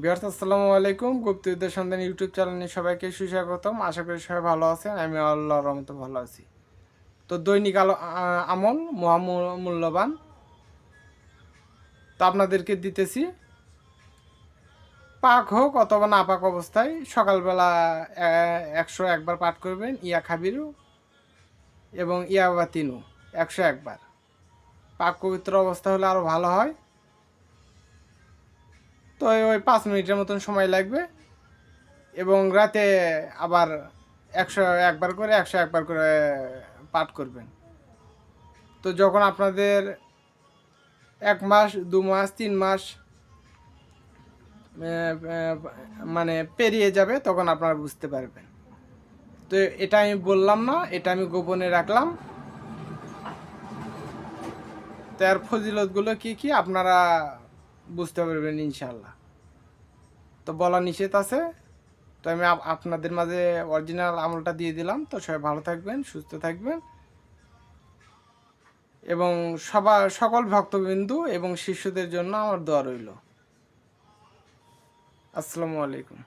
বিহার আসসালামু আলাইকুম। গুপ্তবিদ্যার সন্ধান ইউটিউব চ্যানেলে সবাইকে সুস্বাগতম। আশা করি সবাই ভালো আছেন আমি আল্লাহ রহমতে ভালো আছি। তো দৈনিক আলো আমল মহামূল্যবান। তো আপনাদেরকে দিতেছি, পাক হোক অথবা না পাক অবস্থায়, সকালবেলা একশো একবার পাঠ করবেন, ইয়া খাবিরু এবং ইয়া বা তিনু একশো একবার। পাক পবিত্র অবস্থা হলে আরও ভালো হয়। তো ওই পাঁচ মিনিটের মতন সময় লাগবে। এবং রাতে আবার একশো একবার করে, একশো একবার করে পাঠ করবেন। তো যখন আপনাদের এক মাস, দু মাস, তিন মাস মানে পেরিয়ে যাবে, তখন আপনারা বুঝতে পারবেন। তো এটা আমি বললাম না, এটা আমি গোপনে রাখলাম। তার ফজিলতগুলো কি কি? আপনারা বুঝতে পারবেন ইনশাল্লাহ তো বলা নিষেধ আছে। তো আমি আপনাদের মাঝে অরিজিনাল আমলটা দিয়ে দিলাম। তো সবাই ভালো থাকবেন, সুস্থ থাকবেন। এবং সবার, সকল ভক্তবিন্দু এবং শিষ্যদের জন্য আমার দোয়া রইল। আসসালামু আলাইকুম।